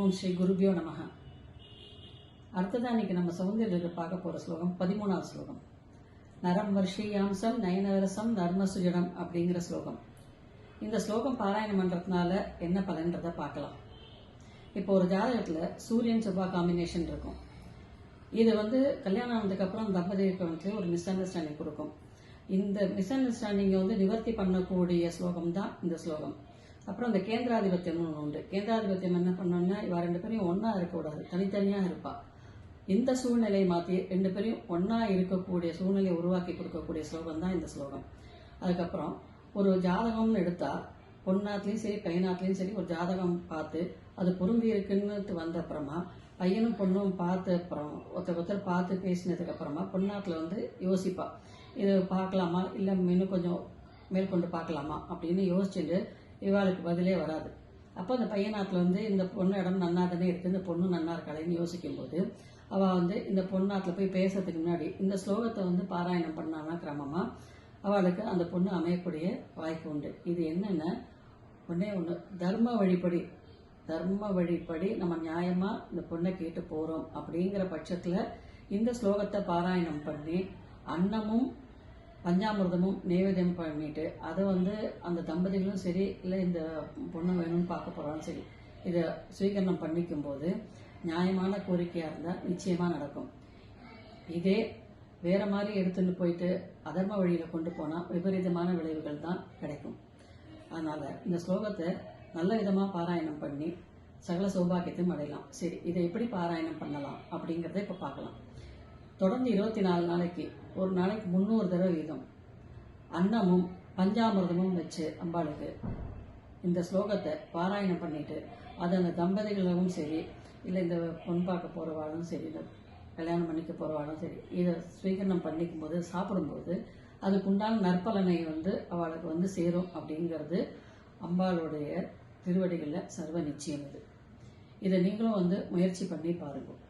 ஓம் ஸ்ரீ குருபியோ நமக அடுத்ததான் இன்னைக்கு நம்ம சௌந்தர்யத்தில் பார்க்க போகிற ஸ்லோகம் பதிமூணாவது ஸ்லோகம். நரம் வர்ஷியாம்சம் நயனரசம் நர்மசுஜனம் அப்படிங்கிற ஸ்லோகம். இந்த ஸ்லோகம் பாராயணம் பண்ணுறதுனால என்ன பலன்றதை பார்க்கலாம். இப்போ ஒரு ஜாதகத்தில் சூரியன் செவ்வாய் காம்பினேஷன் இருக்கும். இது வந்து கல்யாணம் ஆனதுக்கப்புறம் தம்பதிக்கு வந்து ஒரு மிஸ் அண்டர்ஸ்டாண்டிங் கொடுக்கும். இந்த மிஸ் அண்டர்ஸ்டாண்டிங்கை வந்து நிவர்த்தி பண்ணக்கூடிய ஸ்லோகம் தான் இந்த ஸ்லோகம். அப்புறம் இந்த கேந்திராதிபத்தியம்னு ஒன்று. உண்டு கேந்திராதிபத்தியம் என்ன பண்ணோம்னா இவ ரெண்டு பேரையும் ஒன்றா இருக்கக்கூடாது. தனித்தனியாக இருப்பா. இந்த சூழ்நிலையை மாற்றி ரெண்டு பேரையும் ஒன்றா இருக்கக்கூடிய சூழ்நிலையை உருவாக்கி கொடுக்கக்கூடிய ஸ்லோகம் தான் இந்த ஸ்லோகம். அதுக்கப்புறம் ஒரு ஜாதகம்னு எடுத்தால் பொண்ணாத்துலேயும் சரி பையனாத்துலேயும் சரி ஒரு ஜாதகம் பார்த்து அது பொருந்தி இருக்குன்னு வந்த அப்புறமா பையனும் பொண்ணும் பார்த்த அப்புறம் ஒருத்தர் ஒருத்தர் பார்த்து பேசினதுக்கு அப்புறமா பொண்ணாத்தில் வந்து யோசிப்பா. இது பார்க்கலாமா? இல்லை இன்னும் கொஞ்சம் மேற்கொண்டு பார்க்கலாமா? அப்படின்னு யோசிச்சுட்டு இவாளுக்கு பதிலே வராது. அப்போ அந்த பையனாட்டில் வந்து இந்த பொண்ணு இடம் நன்னா தானே இருக்குது இந்த பொண்ணு நன்னா இருக்காளேன்னு யோசிக்கும்போது அவள் வந்து இந்த பொண்ணாட்டில் போய் பேசுறதுக்கு முன்னாடி இந்த ஸ்லோகத்தை வந்து பாராயணம் பண்ணானா கிரமமாக அவளுக்கு அந்த பொண்ணு அமையக்கூடிய வாய்ப்பு உண்டு. இது என்னென்ன ஒன்றே ஒன்று தர்ம வழிப்படி தர்ம வழிப்படி நம்ம நியாயமாக இந்த பொண்ணை கேட்டு போகிறோம் அப்படிங்கிற பட்சத்தில் இந்த ஸ்லோகத்தை பாராயணம் பண்ணி அன்னமும் பஞ்சாமிர்தமும் நைவேத்தியம் பண்ணிட்டு அதை வந்து அந்த தம்பதிகளும் சரி இல்லை இந்த பொண்ணு வேணும்னு பார்க்க போகிறாலும் சரி இதை சுவீகரணம் பண்ணிக்கும் போது நியாயமான கோரிக்கையாக இருந்தால் நிச்சயமாக நடக்கும். இதே வேற மாதிரி எடுத்துட்டு போயிட்டு அதர்ம வழியில் கொண்டு போனால் விபரீதமான விளைவுகள் தான் கிடைக்கும். அதனால் இந்த ஸ்லோகத்தை நல்ல விதமாக பாராயணம் பண்ணி சகல சௌபாகியத்தையும் அடையலாம். சரி இதை எப்படி பாராயணம் பண்ணலாம் அப்படிங்கிறத இப்போ பார்க்கலாம். தொடர்ந்து இருபத்தி நாலு நாளைக்கு ஒரு நாளைக்கு முந்நூறு தடவை வீதம். அன்னமும் பஞ்சாமிர்தமும் வச்சு அம்பாளுக்கு இந்த ஸ்லோகத்தை பாராயணம் பண்ணிட்டு அதை அந்த தம்பதிகளும் சரி இல்லை இந்த பொன் பார்க்க போகிறவாளும் சரி இந்த கல்யாணம் பண்ணிக்க போகிறவாளும் சரி இதை ஸ்வீகரணம் பண்ணிக்கும் போது சாப்பிடும்போது அதுக்குண்டான நற்பலனை வந்து அவளுக்கு வந்து சேரும் அப்படிங்கிறது அம்பாளுடைய திருவடிகளில் சர்வ நிச்சயம் இது. இதை நீங்களும் வந்து முயற்சி பண்ணி பாருங்கள்